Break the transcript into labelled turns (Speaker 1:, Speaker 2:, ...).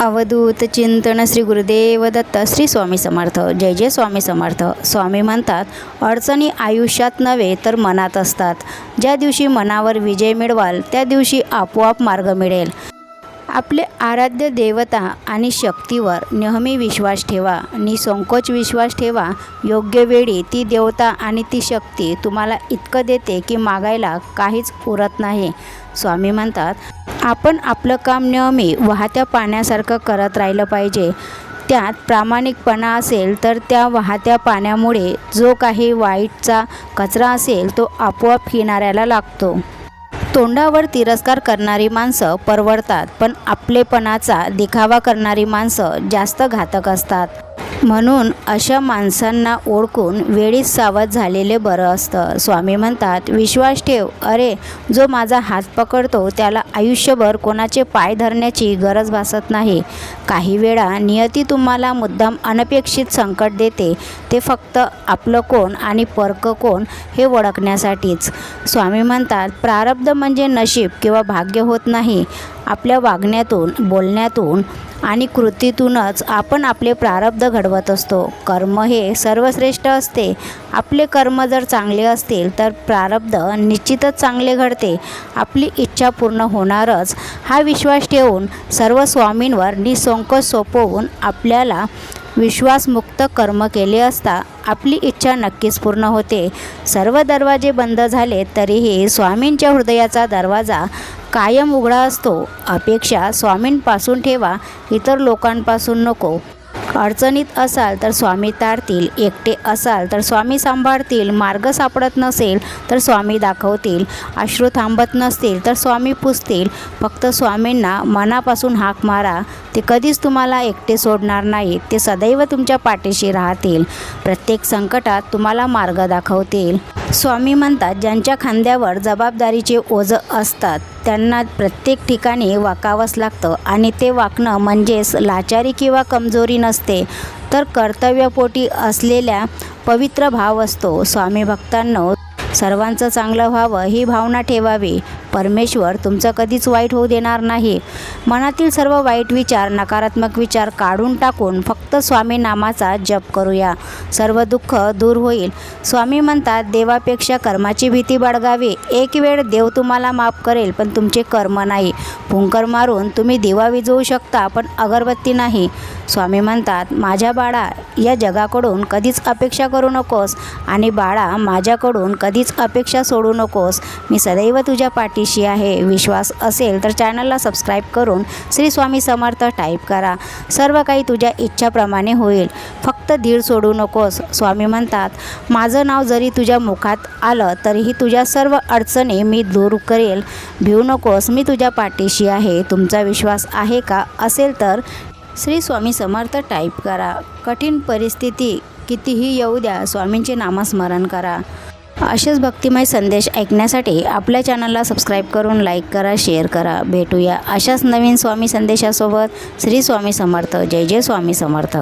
Speaker 1: अवधूत चिंतन श्री गुरुदेव दत्त श्री स्वामी समर्थ. जय जय स्वामी समर्थ. स्वामी म्हणतात अडचणी आयुष्यात नव्हे तर मनात असतात. ज्या दिवशी मनावर विजय मिळवाल त्या दिवशी आपोआप मार्ग मिळेल. आपले आराध्य देवता आणि शक्तीवर नेहमी विश्वास ठेवा. निसंकोच विश्वास ठेवा. योग्य वेळी ती देवता आणि ती शक्ती तुम्हाला इतकं देते की मागायला काहीच उरत नाही. स्वामी म्हणतात आपण आपलं काम नेहमी वाहत्या पाण्यासारखं करत राहिलं पाहिजे. त्यात प्रामाणिकपणा असेल तर त्या वाहत्या पाण्यामुळे जो काही वाईटचा कचरा असेल तो आपोआप किनाऱ्याला लागतो. तोंडावर तिरस्कार करणारी माणसं परवडतात पण आपलेपणाचा दिखावा करणारी माणसं जास्त घातक असतात. म्हणून अशा माणसांना ओळखून वेळीच सावध झालेले बरं असतं. स्वामी म्हणतात विश्वास ठेव. अरे जो माझा हात पकडतो त्याला आयुष्यभर कोणाचे पाय धरण्याची गरज भासत नाही. काही वेळा नियती तुम्हाला मुद्दाम अनपेक्षित संकट देते. ते फक्त आपलं कोण आणि परक कोण हे ओळखण्यासाठीच. स्वामी म्हणतात प्रारब्ध म्हणजे नशीब किंवा भाग्य होत नाही. आपल्या वागण्यातून बोलण्यातून आणि कृतीतूनच आपण आपले प्रारब्ध घडवत असतो. कर्म हे सर्वश्रेष्ठ असते. आपले कर्म जर चांगले असतील तर प्रारब्ध निश्चितच चांगले घडते. आपली इच्छा पूर्ण होणारच. हा विश्वास ठेवून सर्व स्वामींवर निसंकोच सोपवून आपल्याला विश्वासमुक्त कर्म केले असता आपली इच्छा नक्कीच पूर्ण होते. सर्व दरवाजे बंद झाले तरीही स्वामींच्या हृदयाचा दरवाजा कायम उघडा असतो. अपेक्षा स्वामींपासून ठेवा इतर लोकांपासून नको. अडचणीत असाल तर स्वामी तारतील एकटे असाल तर स्वामी सांभाळतील मार्ग सापडत नसेल तर स्वामी दाखवतील. अश्रू थांबत नसतील तर स्वामी पुसतील. फक्त स्वामींना मनापासून हाक मारा. ते कधीच तुम्हाला एकटे सोडणार नाही ते सदैव तुमच्या पाठीशी राहतील. प्रत्येक संकटात तुम्हाला मार्ग दाखवतील. स्वामी म्हणतात ज्यांच्या खांद्यावर जबाबदारीचे ओझं असतात त्यांना प्रत्येक ठिकाणी वाकावंच लागतं आणि ते वाकणं म्हणजेच लाचारी किंवा कमजोरी नसते तर कर्तव्यपोटी असलेल्या पवित्र भाव असतो. स्वामी भक्तांनो सर्वांचं चांगलं व्हावं ही भावना ठेवावी. परमेश्वर तुमचं कधीच वाईट होऊ देणार नाही. मनातील सर्व वाईट विचार नकारात्मक विचार काढून टाकून फक्त स्वामी नामाचा जप करूया. सर्व दुःख दूर होईल. स्वामी म्हणतात देवापेक्षा कर्माची भीती बाळगावी. एक वेळ देव तुम्हाला माफ करेल पण तुमचे कर्म नाही. फुंकर मारून तुम्ही दिवा विजवू शकता पण अगरबत्ती नाही. स्वामी म्हणतात माझ्या बाळा या जगाकडून कधीच अपेक्षा करू नकोस आणि बाळा माझ्याकडून कधीच अपेक्षा सोडू नकोस. मी सदैव तुझ्या पाठी पाठीशी आहे विश्वास असेल तर चॅनलला सबस्क्राईब करून श्री स्वामी समर्थ टाईप करा. सर्व काही तुझ्या इच्छाप्रमाणे होईल. फक्त धीर सोडू नकोस स्वामी म्हणतात. माझं नाव जरी तुझ्या मुखात आलं तरीही तुझ्या सर्व अडचणी मी दूर करेल. भिवू नकोस मी तुझ्या पाठीशी आहे. तुमचा विश्वास आहे का असेल तर श्री स्वामी समर्थ टाईप करा. कठीण परिस्थिती कितीही येऊ द्या स्वामींचे नामस्मरण करा. असेच भक्तिमय संदेश ऐकण्यासाठी आपल्या चॅनलला सबस्क्राईब करून लाईक करा शेअर करा. भेटूया अशाच नवीन स्वामी संदेशासोबत. श्री स्वामी समर्थ. जय जय स्वामी समर्थ.